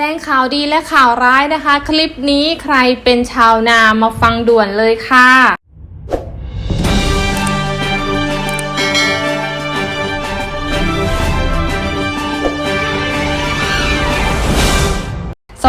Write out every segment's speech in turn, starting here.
แจ้งข่าวดีและข่าวร้ายนะคะ คลิปนี้ใครเป็นชาวนามาฟังด่วนเลยค่ะ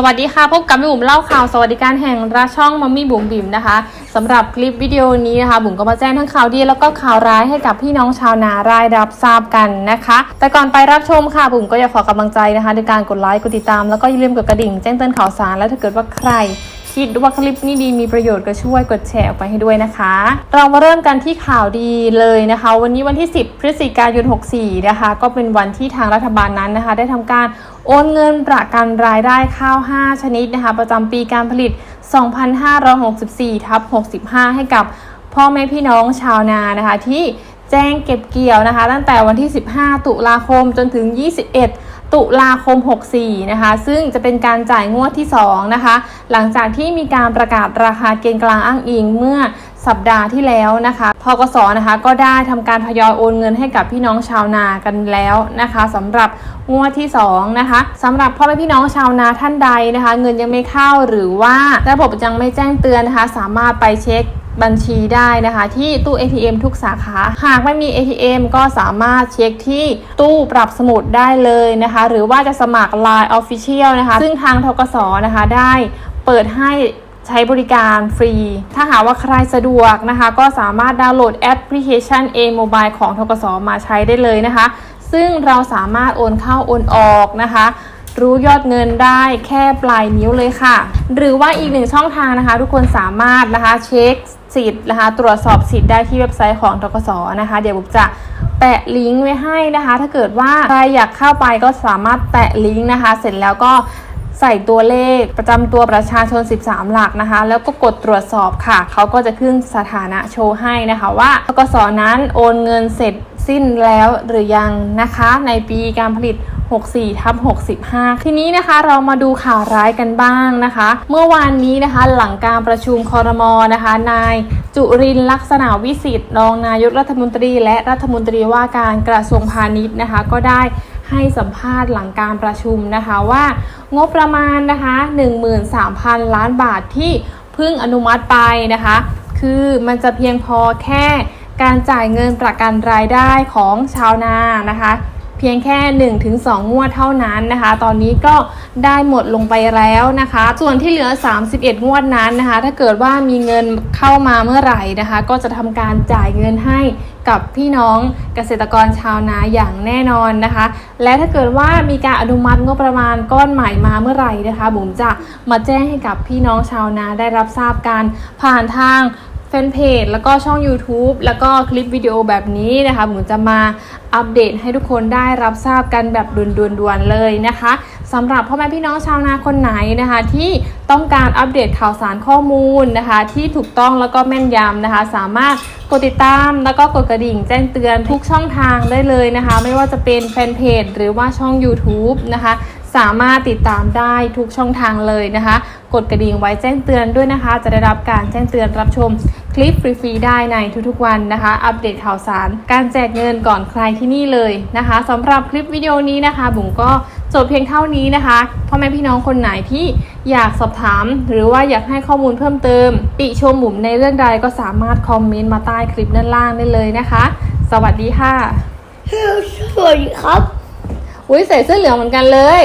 วัสดีค่ะ พบกับแม่บุ๋มเล่าข่าวสวัสดิการแห่งรัฐช่องมัมมี่บุ๋มบิ๋มนะคะสำหรับคลิปวิดีโอนี้นะคะบุ๋มก็มาแจ้งทั้งข่าวดีแล้วก็ข่าวร้ายให้กับพี่น้องชาวนารายรับทราบกันนะคะ แต่ก่อนไปรับชมค่ะบุ๋มก็อยากขอกำลังใจนะคะในการกดไลค์กดติดตามแล้วก็อย่าลืมกดกระดิ่งแจ้งเตือนข่าวสารและถ้าเกิดว่าใครคิดว่าคลิปนี้ดีมีประโยชน์ก็ช่วยกดแชร์ออกไปให้ด้วยนะคะ เรามาเริ่มกันที่ข่าวดีเลยนะคะ วันนี้วันที่ 10 พฤศจิกายน 64 นะคะ ก็เป็นวันที่ทางรัฐบาลนั้นนะคะ ได้ทำการ โอนเงินประกันรายได้ข้าว 5 ชนิดนะคะประจำปีการผลิต 2564ทับ65 ให้กับพ่อแม่พี่น้องชาวนานะคะที่แจ้งเก็บเกี่ยวนะคะตั้งแต่วันที่ 15 ตุลาคมจนถึง 21 ตุลาคม 64 นะคะ ซึ่งจะเป็นการจ่ายงวดที่ 2 นะคะ หลังจากที่มีการประกาศราคาเกณฑ์กลางอ้างอิงเมื่อ สัปดาห์ที่แล้วนะคะทกสนะคะก็ได้ทำการทยอยโอนเงินให้กับพี่น้องชาวนากันแล้วนะคะสำหรับงวดที่2นะคะสำหรับพ่อแม่พี่น้องชาวนาท่านใดนะคะ เงินยังไม่เข้าหรือว่าระบบยังไม่แจ้งเตือนนะคะ สามารถไปเช็คบัญชีได้นะคะ ที่ตู้ ATM ทุกสาขา หากไม่มี ATM ก็สามารถเช็คที่ตู้ปรับสมุดได้เลยนะคะ หรือว่าจะสมัคร Line Official นะคะ ซึ่งทางทกสนะคะได้เปิดให้ ใช้บริการฟรี ถ้าหากว่าใครสะดวกนะคะ ก็สามารถดาวน์โหลดแอปพลิเคชัน A Mobile ของทกสมาใช้ได้เลยนะคะ ซึ่งเราสามารถโอนเข้าโอนออกนะคะรู้ยอดเงินได้แค่ปลายนิ้วเลยค่ะ หรือว่าอีกหนึ่งช่องทางนะคะ ทุกคนสามารถนะคะเช็คสิทธิ์นะคะ ตรวจสอบสิทธิ์ได้ที่เว็บไซต์ของทกสนะคะ เดี๋ยวบุกจะแปะลิงก์ไว้ให้นะคะ ถ้าเกิดว่าใครอยากเข้าไปก็สามารถแปะลิงก์นะคะ เสร็จแล้วก็ ใส่ตัวเลขประจำตัวประชาชน 13 หลักนะคะ แล้วก็กดตรวจสอบค่ะ เขาก็จะขึ้นสถานะโชว์ให้นะคะว่าทกสนั้นโอนเงินเสร็จสิ้นแล้วหรือยังนะคะ ในปีการผลิต64ทับ65 ทีนี้นะคะเรามาดูข่าวร้ายกันบ้างนะคะ เมื่อวานนี้นะคะหลังการประชุมคอรมอนะคะ นายจุรินลักษณะวิสิทธิ์รองนายกรัฐมนตรี และรัฐมนตรีว่าการกระทรวงพาณิชย์นะคะ ก็ได้ ให้สัมภาษณ์หลังการประชุมนะคะว่างบประมาณนะคะ13,000 ล้านบาทที่เพิ่งอนุมัติไปนะคะ คือมันจะเพียงพอแค่การจ่ายเงินประกันรายได้ของชาวนานะคะ เพียงแค่ 1-2 งวดเท่านั้นนะคะ ตอนนี้ก็ได้หมดลงไปแล้วนะคะ ส่วนที่เหลือ 31 งวดนั้นนะคะ ถ้าเกิดว่ามีเงินเข้ามาเมื่อไหร่นะคะ ก็จะทำการจ่ายเงินให้กับพี่น้องเกษตรกรชาวนาอย่างแน่นอนนะคะ และถ้าเกิดว่ามีการอนุมัติงบประมาณก้อนใหม่มาเมื่อไหร่นะคะบุ๋มจะมาแจ้งให้กับพี่น้องชาวนาได้รับทราบกันผ่านทาง แฟนเพจแล้วก็ช่อง YouTube แล้วก็คลิปวิดีโอแบบนี้นะคะผมจะมาอัปเดตให้ทุกคนได้รับทราบกันแบบด่วนๆเลยนะคะสำหรับพ่อแม่พี่น้องชาวนาคนไหนนะคะ ที่ต้องการอัปเดตข่าวสารข้อมูลนะคะ ที่ถูกต้องแล้วก็แม่นยำนะคะ สามารถกดติดตามแล้วก็กดกระดิ่งแจ้งเตือนทุกช่องทางได้เลยนะคะ ไม่ว่าจะเป็นแฟนเพจหรือว่าช่อง YouTube นะคะสามารถติดตามได้ทุกช่องทางเลยนะคะ กดกระดิ่งไว้แจ้งเตือนด้วยนะคะ จะได้รับการแจ้งเตือนรับชม คลิปฟรีๆได้ในทุกๆวันนะคะ อัปเดตข่าวสาร การแจกเงินก่อนใครที่นี่เลยนะคะสำหรับคลิปวิดีโอนี้นะคะ บุ๋มก็จบเพียงเท่านี้นะคะพ่อแม่พี่น้องคนไหนที่อยากสอบถาม หรือว่าอยากให้ข้อมูลเพิ่มเติม ติชมบุ๋มในเรื่องใดก็สามารถคอมเมนต์มาใต้คลิปด้านล่างได้เลยนะคะ สวัสดีค่ะสวัสดีครับอุ้ยใส่เสื้อเหลืองเหมือนกันเลย